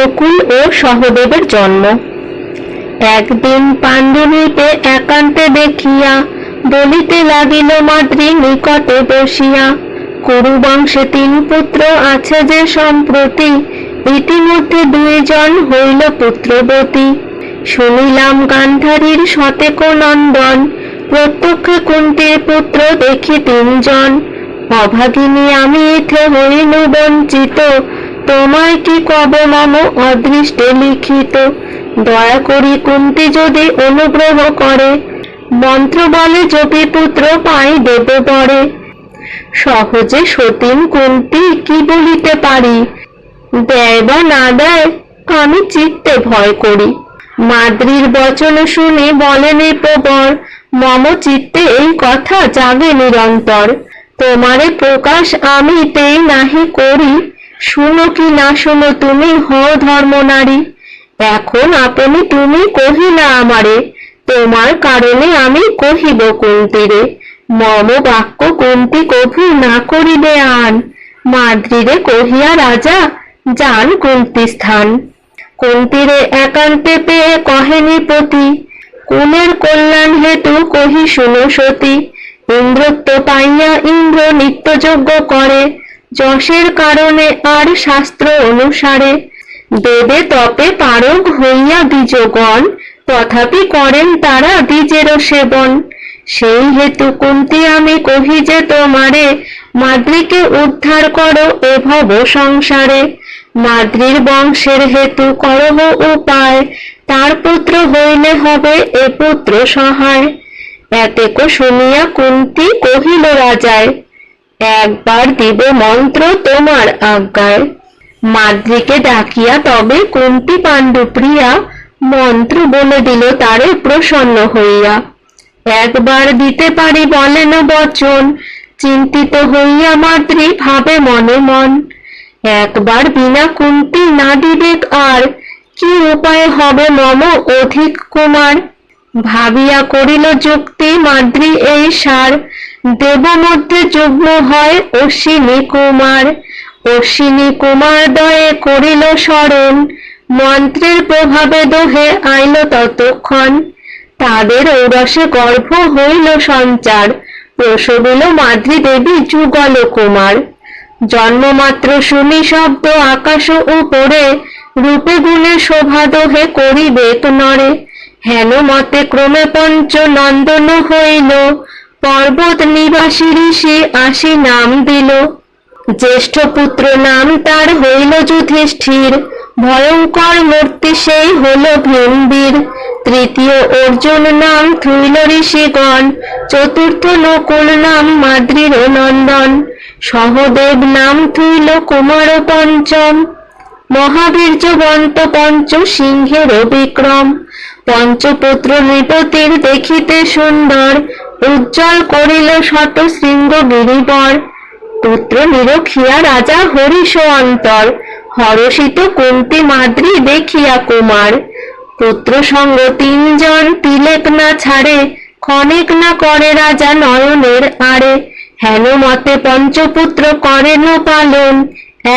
নকুল ও সহদেবের জন্ম। একদিন পাণ্ডুলিপে একান্তে দেখিয়া বলিতে লাগিল, মাতৃ নিকটে বসিয়া কুরু বংশে তিন পুত্র আছে যে সম্প্রতি ইতিমধ্যে দুইজন হইল পুত্রবতী। শুনিলাম গান্ধারীর শতেক নন্দন, প্রত্যক্ষে কুন্তির পুত্র দেখি তিনজন। অভাগিনী আমি এতে হইল বঞ্চিত তোমায় কি কব মম অদৃষ্টে লিখিত? দয়া করি কুন্তি যদি অনুগ্রহ করে, মন্ত্র বলে জপি পুত্র পাই দেব পরে। সহজে সতীন কুন্তি কি বলিতে পারি? দেয় বা না দেয়, আমি চিত্তে ভয় করি। মাদ্রির বচন শুনে বলেন প্রবর, মম চিত্তে এই কথা জাগে নিরন্তর। তোমারে প্রকাশ আমি তেই নাহি করি শুনো কি না শুনো তুমি হও ধর্ম নারী। এখন আপনি তুমি কহিলা আমারে, তোমার কারণে আমি কহিব কুন্তিরে। মম বাক্য কুন্তি কভু না করিবে আন। মাদ্রিরে কহিয়া রাজা, যান কুন্তি স্থান। কুন্তিরে একান্তে পেয়ে কহেনি প্রতি কুলের কল্যাণ হেতু কহি শুনো সতী। ইন্দ্রত্ব পাইয়া ইন্দ্র নিত্যযজ্ঞ করে। যশের কারণে আর শাস্ত্র অনুসারে দেবে তপে পারক হইয়া দ্বিজগণ, তথাপি করেন তারা দ্বিজেরও সেবন। সেই হেতু কুন্তি আমি কহি যে তোমারে, মাদ্রিকে উদ্ধার করো এ ভব সংসারে। মাদ্রির বংশের হেতু করহ উপায়, তার পুত্র হইলে হবে এ পুত্র সহায়। এতেক শুনিয়া কুন্তি কহিল রাজায় একবার দিব মন্ত্র তোমার আজ্ঞায়। মাদ্রিকে ডাকিয়া তবে কুন্তি পাণ্ডু প্রিয়া মন্ত্র বলে দিল, তারে প্রসন্ন হইয়া। একবার দিতে পারি বলেন বচন, চিন্তিত হইয়া মাদ্রি ভাবে মনে মন। একবার বিনা কুন্তি না দিবেক আর, কি উপায় হবে মম অধিক কুমার? ভাবিয়া করিল যুক্তি মাদ্রি এই সার দেব যুগ্ম হয় অশ্বিনী কুমার। অশ্বিনী কুমার দয়ে করিল স্মরণ মন্ত্রের প্রভাবে দোহে আইল ততক্ষণ। তাদের ঔরসে গর্ভ হইল সঞ্চার, প্রসবিল মাদ্রি দেবী যুগল কুমার। জন্মমাত্র শুনি শব্দ আকাশ উপরে, রূপে গুণে শোভা দোহে করিবেক নরে। হেন মতে ক্রমে পঞ্চ নন্দন হইল পর্বত নিবাসী ঋষি আসি নাম দিল। জ্যেষ্ঠ পুত্র নাম তার হইল যুধিষ্ঠির। ভয়ঙ্কর মূর্তি সেই হল ভীমবীর। তৃতীয় অর্জুন নাম থুইল ঋষিগণ। চতুর্থ নকুল নাম মাদ্রির নন্দন। সহদেব নাম থুইল কুমার পঞ্চম। মহাবীর্যবন্ত পঞ্চ সিংহের বিক্রম পঞ্চপুত্র নৃপতির দেখিতে সুন্দর। উজ্জ্বল করিল শত শৃঙ্গ গিরিবর। পুত্র নিরখিয়া রাজা হরিষ অন্তর হরষিত কুন্তি মাদ্রি দেখিয়া কুমার। পুত্র সঙ্গ তিনজন তিলেক না ছাড়ে, ক্ষণিক না করে রাজা নয়নের আড়ে। হেন মতে পঞ্চপুত্র করেন পালন,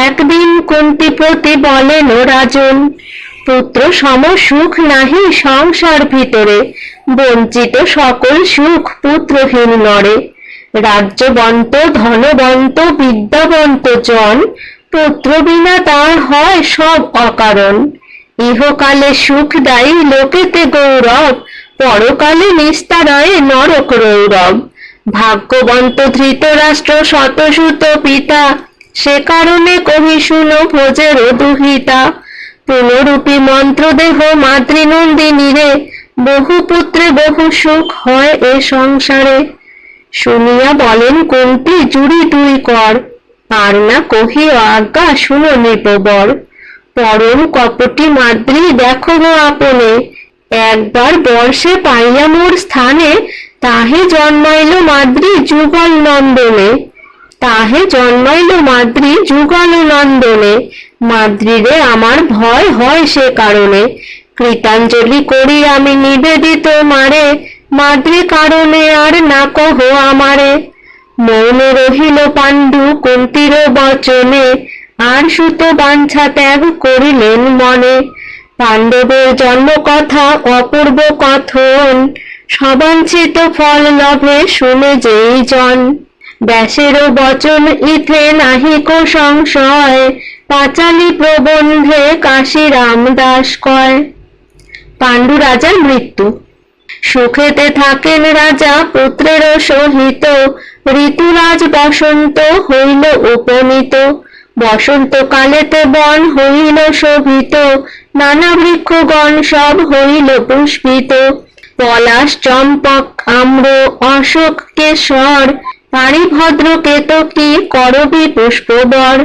একদিন কুন্তি প্রতি বলেন রাজন, পুত্র সম সুখ নাহি সংসার ভিতরে। বঞ্চিত সকল সুখ পুত্রহীন নরে। রাজ্যবন্ত, ধনবন্ত, বিদ্যাবন্ত জন, পুত্র বিনা তার হয় সব অকারণ। ইহকালে সুখ সুখদায়ী লোকেতে গৌরব, পরকালে নিস্তারয়ে নরক রৌরব। ভাগ্যবন্ত ধৃতরাষ্ট্র শতসুত পিতা, সে কারণে কবি শুনো ভোজের দুহিতা। পুনরূপী মন্ত্রদেহ মাতৃনন্দিনী রে বহু পুত্রে বহু সুখ হয় এ সংসারে। শুনিয়া বলেন, কুন্তি জুড়ি তুই কর। আর না কহি, আজ্ঞা, শুনো নিপবর। পরম কপটি মাদ্রি, দেখো গো আপনে। একবার বর্ষে পাইয়া মোর স্থানে, তাহে জন্মাইল মাদ্রি যুগল নন্দনে। তাহে জন্মাইল মাদ্রি যুগল নন্দনে। মাদ্রিরে আমার ভয় হয় সে কারণে। কৃতাঞ্জলি করি আমি নিবেদিত মারে মাদ্রি কারণে আর না কহ আমারে। মৌন রহিল পাণ্ডু কুন্তির বচনে, আর সুত বাঞ্ছা ত্যাগ করিলেন মনে। পাণ্ডবের জন্ম কথা অপূর্ব কথন, সবাঞ্ছিত ফল লভে শুনে যেই জন। ব্যাসেরও বচন, ইথে নাহিক সংশয়, পাঁচালী প্রবন্ধে কাশীরাম দাস কয়। পাণ্ডু রাজার মৃত্যু। সুখেতে থাকেন রাজা পুত্রের সহিত, ঋতুরাজ বসন্ত হইল উপনীত। বসন্ত কালেতে বন হইল শোভিত, নানা বৃক্ষগণ সব হইল পুষ্পিত। পলাশ, চম্পক, আম্র, অশোক, কেশর পারিভদ্র কেতকী করবি পুষ্পবর?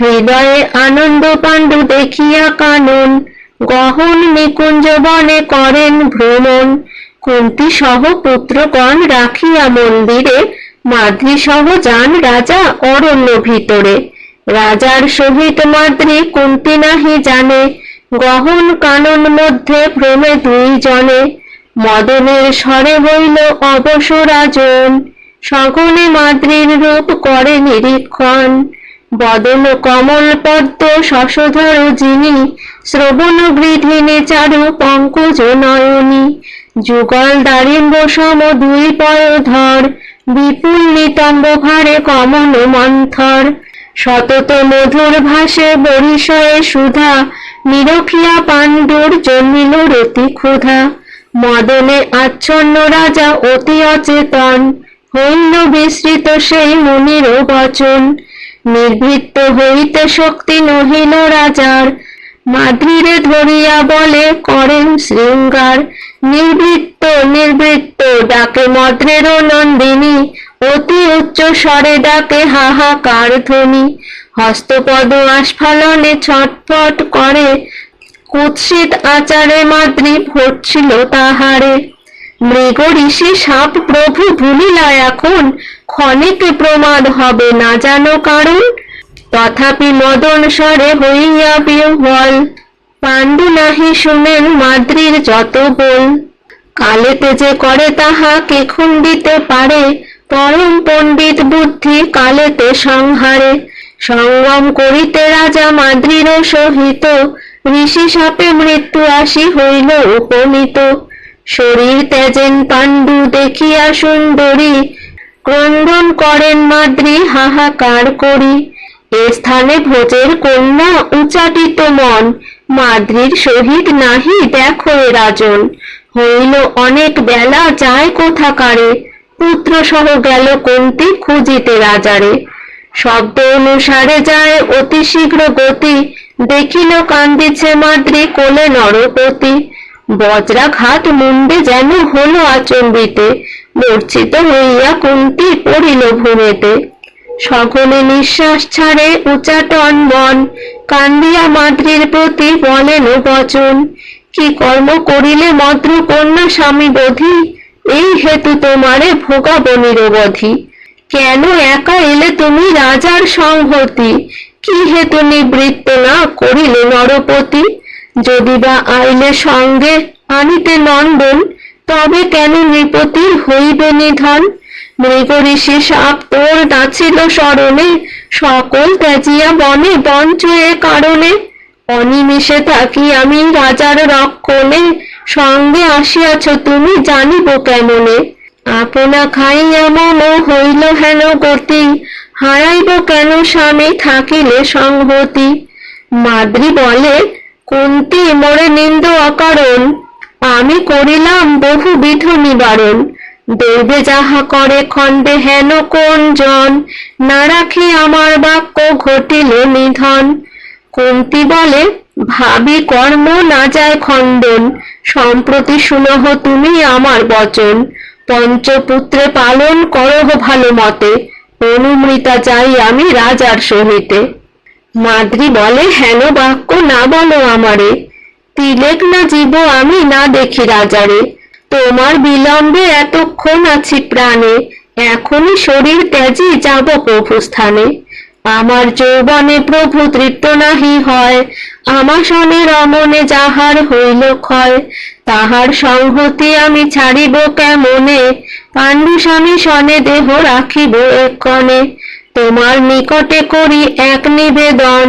হৃদয়ে আনন্দ পাণ্ডু দেখিয়া কানন গহন নিকুঞ্জ বনে করেন ভ্রমণ। কুন্তি সহ পুত্রগণ রাখিয়া মন্দিরে মাদ্রি সহ যান রাজা অরণ্য ভিতরে। রাজার সহিত মাদ্রি কুন্তি নাহি জানে। গহন কানন মধ্যে ভ্রমে দুই জনে। মদনের স্বরে হইল অবসরাজন সগনে মাদ্রির রূপ করে নিরীক্ষণ। বদন কমল পদ্ম শশধর যিনি শ্রবণ বৃধিনী চারু পঙ্কজ নয়নী যুগল দারিম্ব সম দুই পয়ধর বিপুল নিতম্ব ভারে কমল মন্থর সতত মধুর ভাসে বরিশয়ে সুধা, নিরখিয়া পাণ্ডুর জন্মিল রতি ক্ষুধা, মদনে আচ্ছন্ন রাজা অতি অচেতন, হইল বিস্মৃত সেই মুনির বচন নির্ভীত হইতে শক্তি নহিল রাজার মাদ্রিরে ধরিয়া বলে, করেন শৃঙ্গার। নির্বৃত্ত নির্বৃত্ত ডাকে মদ্রের নন্দিনী। অতি উচ্চ স্বরে ডাকে হাহাকার ধ্বনি। হস্তপদ আস্ফালনে ছটফট করে। কুৎসিত আচারে মাদ্রি ভরছিল তাহারে। মৃগ ঋষি সাপ প্রভু ভুলিলা এখন। ক্ষণিকে প্রমাদ হবে না জানো কারণ তথাপি মদন স্বরে হইয়া বিহ্বল পাণ্ডু নাহি শুনেন মাদ্রির যত বল। কালেতে যে করে তাহা কে খুন্দিতে পারে, পরম পণ্ডিত বুদ্ধি কালেতে সংহারে। সঙ্গম করিতে রাজা মাদ্রির সহিত, ঋষি সাপে মৃত্যু আসি হইল উপনীত। শরীর ত্যাজেন পাণ্ডু দেখিয়া সুন্দরী, ক্রন্দন করেন মাদ্রি হাহাকার করি। স্থানে ভোজের কন্যা উচাটিত মন। মাদ্রির সহিত নাহি দেখো এ রাজন। হইল অনেক বেলা, যায় কোথাকারে? পুত্র সহ গেল কোনটি খুঁজিতে রাজারে। শব্দ অনুসারে যায় অতি শীঘ্র গতি। দেখিল কান্দিছে মাদ্রি কোলে নরপতি। বজ্রাঘাত মুন্ডে যেন হলো আচম্বিতে। মূর্ছিত হইয়া কুন্তি পড়িল ভূমেতে। সকলে নিঃশ্বাস ছাড়ে উচাটন বন। কান্দিয়া মাদ্রির প্রতি বলেন বচন, কি কর্ম করিলে মদ্র কন্যা স্বামী বধি? এই হেতু তোমারে ভোগাব নিরবধি। কেন একা এলে তুমি রাজার সংহতি? কি হেতু নিবৃত্ত না করিলে নরপতি? যদি বা আইলে সঙ্গে আনিতে নন্দন, তবে কেন নৃপতির হইবে নিধন? মৃগ সাপ তোর নাছিল স্মরণে, সকল ত্যাজিয়া বনে বঞ্চ এ কারণে। অনিমেষে থাকি আমি রাজার রক্ষণে, সঙ্গে আসিয়াছ তুমি জানিব কেমনে। আপনা খাইয়া মন হইল হেন গতি, হারাইব কেন স্বামী থাকিলে সংহতি। মাদ্রি বলে, কুন্তি মোরে নিন্দ অকারণ, আমি করিলাম বহুবিধ নিবারণ। দৈবে যাহা করে খণ্ডে হেন কোন জন না রাখি আমার বাক্য ঘটিল নিধন। কুন্তি বলে, ভাবি কর্ম না যায় খণ্ডন। সম্প্রতি শুনহ তুমি আমার বচন। পঞ্চপুত্রে পালন করহ ভালো মতে। অনুমৃতা চাই আমি রাজার সহিতে। মাদ্রি বলে, হেন বাক্য না বলো আমারে। তিলেক না জীব আমি না দেখি রাজারে। তোমার বিলম্বে এতক্ষণ আছি প্রাণে, এখনই শরীর ত্যাজি যাব প্রভু স্থানে আমার যৌবনে প্রভু তৃপ্ত নাহি হয়, আমার সনে রমণে যাহার হইল ক্ষয়। তাহার সংহতি আমি ছাড়িব কেমনে? পাণ্ডু স্বামী সনে দেহ রাখিব এক্ষণে। তোমার নিকটে করি এক নিবেদন।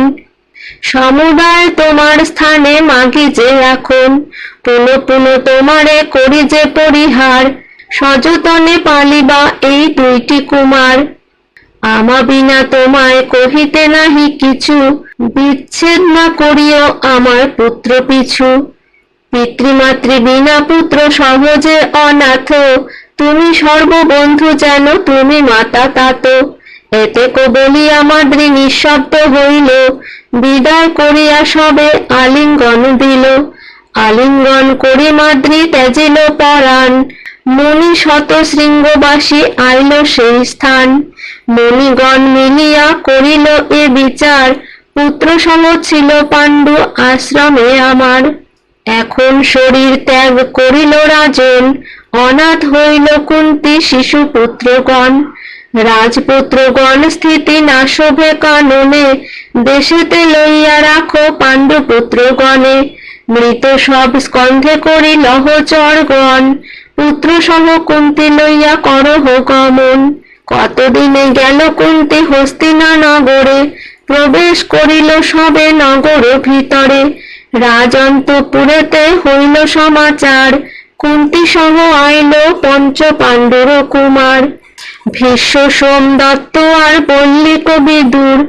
সমুদায় তোমার স্থানে মাগি যে এখন। পুনঃ পুনঃ তোমারে করি যে পরিহার, সযতনে পালিবা এই দুইটি কুমার। আমা বিনা তোমায় কহিতে নাহি কিছু, বিচ্ছেদ না করিও আমার পুত্র পিছু। পিতৃমাতৃ বিনা পুত্র সহজে অনাথ, তুমি সর্ববন্ধু যেন তুমি মাতা তাত। এতে বলি আমাদ্রি নিঃশব্দ হইল, বিদায় করিয়া সবে আলিঙ্গন দিল। আলিঙ্গন করি মাদ্রি ত্যাজিল পরাণ। মণি শত শৃঙ্গবাসী আইল সেই স্থান। মণিগণ মিলিয়া করিল এ বিচার। পুত্র সম ছিল পাণ্ডু আশ্রমে আমার। এখন শরীর ত্যাগ করিল রাজন। অনাথ হইল কুন্তি শিশু পুত্রগণ। রাজপুত্রগণ স্থিতি না শোভে কাননে। দেশেতে লইয়া রাখো পাণ্ডু পুত্রগণে মৃত সব স্কন্ধে করি লহচরগণ পুত্র সহ কুন্তি লইয়া করহ গমন। কতদিনে গেল কুন্তি হস্তিনা নগরে? প্রবেশ করিল সবে নগর ভিতরে। রাজন্তপুরেতে হইল সমাচার। কুন্তি সহ আইল পঞ্চ পাণ্ডুর কুমার। ভীষ্ম সোম দত্ত আর পল্লিক বিদুর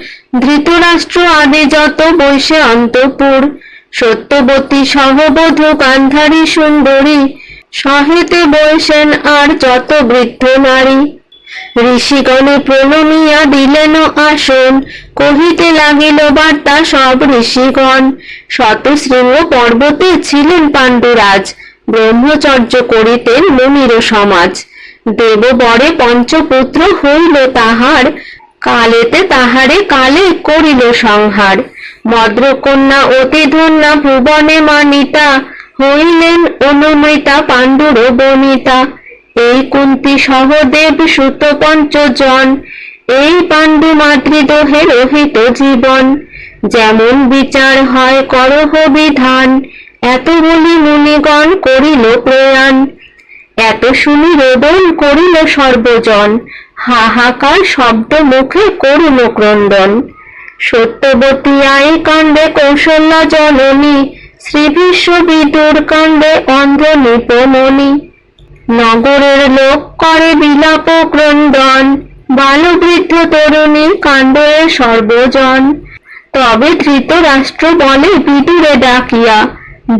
ধৃতরাষ্ট্র আদি যত বৈশে অন্তপুর। সত্যবতী সহবধূ গান্ধারী সুন্দরী, সহেতে বৈশেন আর যত বৃদ্ধ নারী। ঋষিগণে প্রণমিয়া দিলেন আসন, কহিতে লাগিল, বার্তা সব ঋষিগণ, শত শৃঙ্গ পর্বতে ছিলেন পাণ্ডুরাজ, ব্রহ্মচর্য করিতেন মুনির সমাজ। দেব বরে পঞ্চপুত্র হইল তাহার, কালেতে তাহারে কালে করিল সংহার। মদ্রকন্যা অতি ধন্যা, ভুবনে মানিতা, হইলেন অনুমৃতা পাণ্ডুর বনিতা। এই কুন্তি সহদেব সুত পঞ্চজন এই পাণ্ডু মাতৃদোহে রহিত জীবন। যেমন বিচার হয় করহ বিধান, এত বলি মুনিগণ করিল প্রয়াণ। এত শুনি রোদন করিল সর্বজন, হাহাকার শব্দ মুখে করুণ ক্রন্দন। সত্যবতী আই কাণ্ডে কৌশল্যা জননী শ্রীভীষ্ম বিদুর কাণ্ডে অন্ধ্র নিপমণি নগরের লোক করে বিলাপ ক্রন্দন, বালবৃদ্ধ তরুণী কাণ্ডে সর্বজন। তবে ধৃতরাষ্ট্র বলে বিদুরে ডাকিয়া,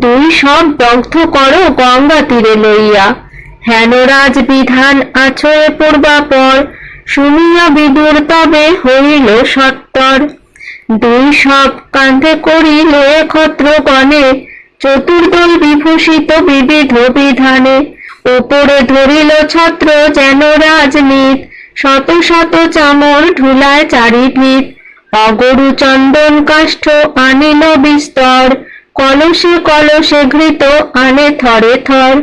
দুই সব দগ্ধ করো গঙ্গা তীরে লইয়া। হেনরাজ বিধান আছয়ে পূর্বাপর শুনিয়া বিদুর তবে হইল সত্তর। দুই সব কাঁধে একত্র গণে চতুর্দল বিভূষিত বিবিধ বিধানে। উপরে ধরিল ছত্র যেন রাজনীত, শত শত চামর ঢুলায় চারিভিত। অগরু চন্দন কাষ্ঠ আনিল বিস্তর, কলসে কলসে ঘৃত আনে থরে থর।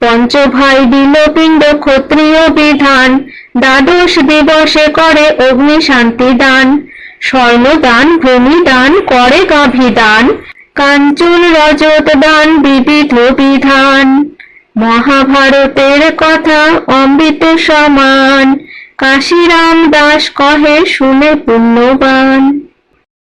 পঞ্চভাই দিল পিণ্ড ক্ষত্রিয় বিধান, দ্বাদশ দিবসে করে অগ্নি শান্তি দান। স্বর্ণদান, ভূমিদান, করে গাভিদান, কাঞ্চন রজত দান বিবিধ বিধান। মহাভারতের কথা অমৃত সমান, কাশিরাম দাস কহে, শুনে পুণ্যবান।